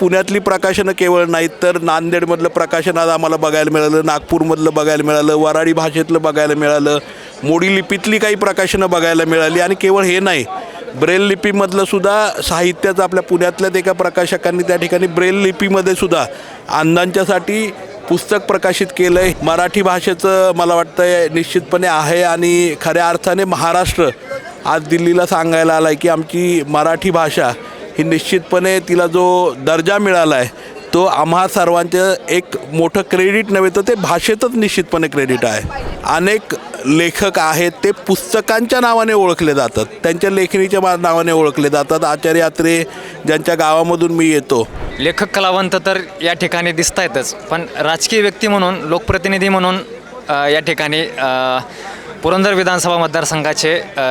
पुण्यातली प्रकाशनं केवळ नाहीत तर नांदेडमधलं प्रकाशन आज आम्हाला बघायला मिळालं नागपूरमधलं बघायला मिळालं वराडी भाषेतलं बघायला मिळालं मोडी लिपीतली काही प्रकाशनं बघायला मिळाली आणि केवळ हे नाही ब्रेल लिपीमधलं सुद्धा साहित्याचं आपल्या पुण्यातल्याच एका प्रकाशकांनी त्या ठिकाणी ब्रेल लिपीमध्ये सुद्धा अंधांच्यासाठी पुस्तक प्रकाशित केलं आहे मराठी भाषेचं मला वाटतं निश्चितपणे आहे आणि खऱ्या अर्थाने महाराष्ट्र आज दिल्लीला सांगायला आला आहे की आमची मराठी भाषा ही निश्चितपणे तिला जो दर्जा मिळाला आहे तो आम्हा सर्वांचं एक मोठं क्रेडिट नव्हे तर ते भाषेतच निश्चितपणे क्रेडिट आहे. अनेक लेखक आहेत ते पुस्तकांच्या नावाने ओळखले जातात. त्यांच्या लेखणीच्या मा- नावाने ओळखले जातात. आचार्य यात्रे ज्यांच्या गावामधून मी येतो. लेखक कलावंत तर या ठिकाणी दिसत आहेतच पण राजकीय व्यक्ती म्हणून लोकप्रतिनिधी म्हणून या ठिकाणी पुरंदर विधानसभा मतदारसंघाचे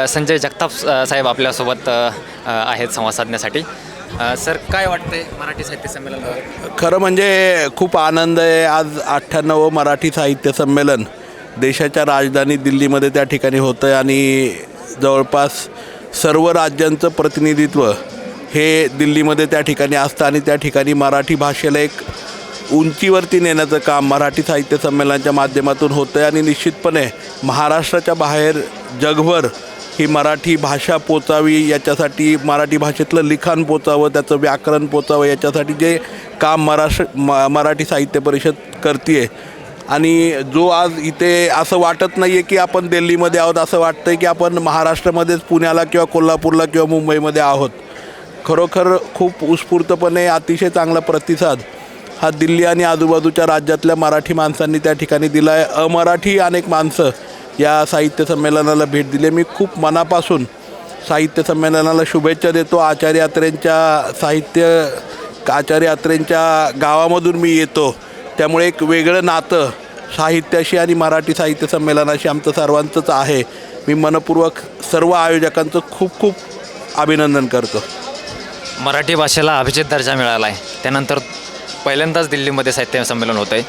संजय जगताप साहेब आपल्यासोबत आहेत संवाद साधण्यासाठी. सर काय वाटतंय मराठी साहित्य संमेलन खरं म्हणजे खूप आनंद आहे. आज अठ्ठ्याण्णव मराठी साहित्य संमेलन देशाच्या राजधानी दिल्लीमध्ये त्या ठिकाणी होतं आहे आणि जवळपास सर्व राज्यांचं प्रतिनिधित्व हे दिल्लीमध्ये त्या ठिकाणी असतं आणि त्या ठिकाणी मराठी भाषेला एक उंचीवरती नेण्याचं काम मराठी साहित्य संमेलनाच्या माध्यमातून होतं आहे आणि निश्चितपणे महाराष्ट्राच्या बाहेर जगभर ही मराठी भाषा पोचावी याच्यासाठी मराठी भाषेतलं लिखाण पोचावं त्याचं व्याकरण पोचावं याच्यासाठी जे काम महाराष्ट्र म मराठी साहित्य परिषद करते आणि जो आज इथे असं वाटत नाही आहे की आपण दिल्लीमध्ये आहोत असं वाटतं आहे की आपण महाराष्ट्रामध्येच पुण्याला किंवा कोल्हापूरला किंवा मुंबईमध्ये आहोत. खरोखर खूप उत्स्फूर्तपणे अतिशय चांगला प्रतिसाद. हा दिल्ली आणि आजूबाजूच्या राज्यातल्या मराठी माणसांनी त्या ठिकाणी दिला आहे अमराठी अनेक माणसं या साहित्य संमेलनाला भेट दिली. मी खूप मनापासून साहित्य संमेलनाला शुभेच्छा देतो. आचार्य यात्रेंच्या साहित्य आचार्य यात्रेंच्या गावामधून मी येतो. त्यामुळे एक वेगळं नातं साहित्याशी आणि मराठी साहित्य संमेलनाशी आमचं सर्वांचंच आहे. मी मनपूर्वक सर्व आयोजकांचं खूप खूप अभिनंदन करतो. मराठी भाषेला अभिजित दर्जा मिळाला आहे त्यानंतर पहिल्यांदाच दिल्लीमध्ये साहित्य संमेलन होत आहे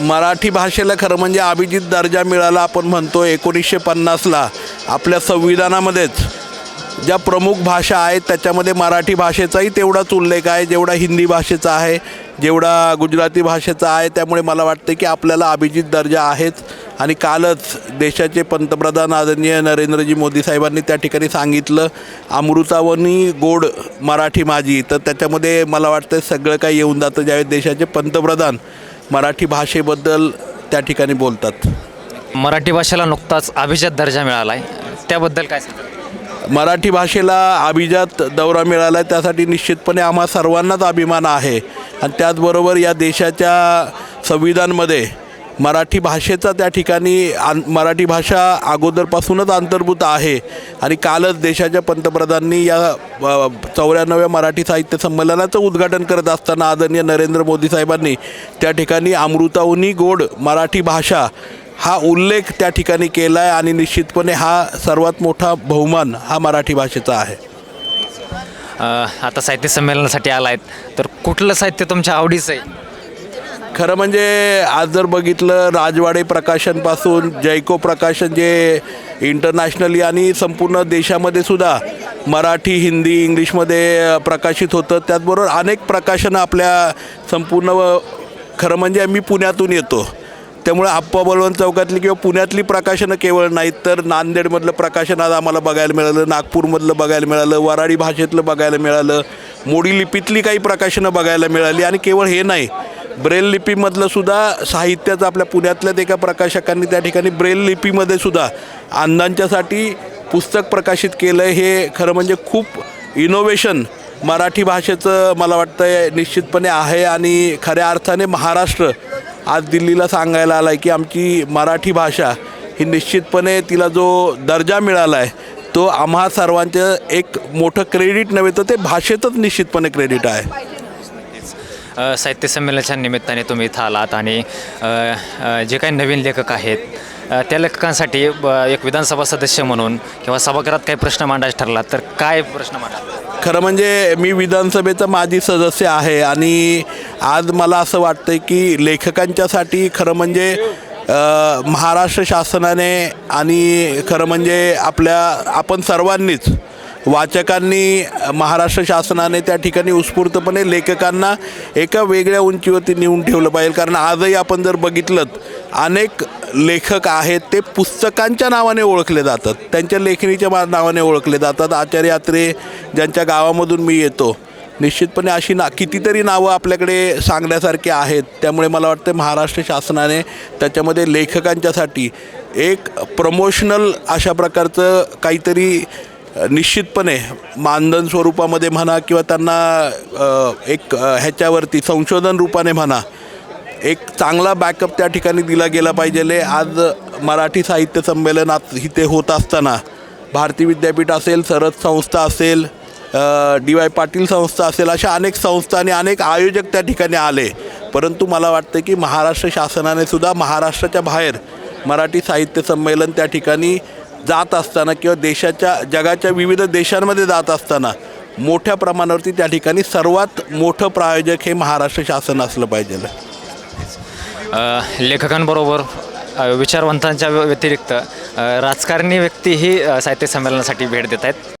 मराठी भाषेला खरं म्हणजे अभिजित दर्जा मिळाला आपण म्हणतो एकोणीसशे पन्नासला. आपल्या संविधानामध्येच. ज्या प्रमुख भाषा आहेत त्याच्यामध्ये मराठी भाषेचाही तेवढाच उल्लेख आहे जेवढा हिंदी भाषेचा आहे जेवढा गुजराती भाषेचा आहे. त्यामुळे मला वाटतं की आपल्याला अभिजित दर्जा आहेच. आणि कालच देशाचे पंतप्रधान आदरणीय नरेंद्रजी मोदी साहेबांनी त्या ठिकाणी सांगितलं अमृतावनी गोड मराठी माझी. तर त्याच्यामध्ये मला वाटतं सगळं काही येऊन जातं ज्यावेळी देशाचे पंतप्रधान मराठी भाषेबद्दल त्या ठिकाणी बोलतात. मराठी भाषेला नुकताच अभिजात दर्जा मिळाला आहे त्याबद्दल काय सांगा मराठी भाषेला अभिजात दौरा मिळाला आहे त्यासाठी निश्चितपणे आम्हा सर्वांनाच अभिमान आहे. आणि त्याचबरोबर या देशाच्या संविधानमध्ये मराठी भाषेचा त्या ठिकाणी आं मराठी भाषा अगोदरपासूनच अंतर्भूत आहे. आणि कालच देशाच्या पंतप्रधानांनी या चौऱ्याण्णव्या मराठी साहित्य संमेलनाचं उद्घाटन करत असताना आदरणीय नरेंद्र मोदी साहेबांनी त्या ठिकाणी अमृताहुनी गोड मराठी भाषा हा उल्लेख त्या ठिकाणी केला आहे आणि निश्चितपणे हा सर्वात मोठा बहुमान हा मराठी भाषेचा आहे. आता साहित्य संमेलनासाठी आला आहेत तर कुठलं साहित्य तुमच्या आवडीचं आहे? खरं म्हणजे आज जर बघितलं राजवाडे प्रकाशनपासून जयको प्रकाशन जे इंटरनॅशनली आणि संपूर्ण देशामध्ये सुद्धा मराठी हिंदी इंग्लिशमध्ये प्रकाशित होतं त्याचबरोबर अनेक प्रकाशनं आपल्या संपूर्ण खरं म्हणजे मी पुण्यातून येतो. त्यामुळे आप्पा बलवंत चौकातली किंवा पुण्यातली प्रकाशनं केवळ नाहीत तर नांदेडमधलं प्रकाशन आज आम्हाला बघायला मिळालं नागपूरमधलं बघायला मिळालं वराडी भाषेतलं बघायला मिळालं मोडी लिपीतली काही प्रकाशनं बघायला मिळाली आणि केवळ हे नाही ब्रेल लिपीमधलं सुद्धा साहित्याचं आपल्या पुण्यातल्याच एका प्रकाशकांनी त्या ठिकाणी ब्रेल लिपीमध्ये सुद्धा अंधांच्यासाठी पुस्तक प्रकाशित केलं आहे हे खरं म्हणजे खूप इनोव्हेशन मराठी भाषेचं मला वाटतं निश्चितपणे आहे आणि खऱ्या अर्थाने महाराष्ट्र आज दिल्लीला सांगायला आला आहे की आमची मराठी भाषा ही निश्चितपणे तिला जो दर्जा मिळाला आहे तो आम्हा सर्वांचं एक मोठं क्रेडिट नव्हे तर ते भाषेतच निश्चितपणे क्रेडिट आहे. साहित्य संमेलनाच्या निमित्ताने तुम्ही इथं आलात आणि जे काही नवीन लेखक आहेत त्या लेखकांसाठी एक विधानसभा सदस्य म्हणून किंवा सभागृहात काही प्रश्न मांडायचा ठरला तर काय प्रश्न मांडा खरं म्हणजे मी विधानसभेचा माजी सदस्य आहे आणि आज मला असं वाटतं की लेखकांच्यासाठी खरं म्हणजे महाराष्ट्र शासनाने आणि खरं म्हणजे आपल्या आपण सर्वांनीच वाचकांनी महाराष्ट्र शासनाने त्या ठिकाणी उत्स्फूर्तपणे लेखकांना एका वेगळ्या उंचीवरती नेऊन ठेवलं पाहिजे. कारण आजही आपण जर बघितलं अनेक लेखक आहेत ते पुस्तकांच्या नावाने ओळखले जातात. त्यांच्या लेखणीच्या नावाने ओळखले जातात. आचार्य यात्रे ज्यांच्या गावामधून मी येतो निश्चितपणे अशी ना कितीतरी नावं आपल्याकडे सांगण्यासारखी आहेत. त्यामुळे मला वाटतं महाराष्ट्र शासनाने त्याच्यामध्ये लेखकांच्यासाठी एक प्रमोशनल अशा प्रकारचं काहीतरी निश्चितपणे मानधन स्वरूपामध्ये म्हणा किंवा त्यांना एक ह्याच्यावरती संशोधन रूपाने म्हणा एक चांगला बॅकअप त्या ठिकाणी दिला गेला पाहिजे. आज मराठी साहित्य संमेलनात इथे होत असताना भारती विद्यापीठ असेल सरस संस्था असेल डी वाय पाटील संस्था असेल अशा अनेक संस्था आणि अनेक आयोजक त्या ठिकाणी आले. परंतु मला वाटतं की महाराष्ट्र शासनाने सुद्धा महाराष्ट्राच्या बाहेर मराठी साहित्य संमेलन त्या ठिकाणी जात असताना किंवा देशाच्या जगाच्या विविध देशांमध्ये जात असताना मोठ्या प्रमाणावरती त्या ठिकाणी सर्वात मोठं प्रायोजक हे महाराष्ट्र शासन असलं पाहिजे. लेखकांबरोबर विचारवंतांच्या व्य- व्यतिरिक्त राजकारणी व्यक्तीही साहित्य संमेलनासाठी भेट देत आहेत.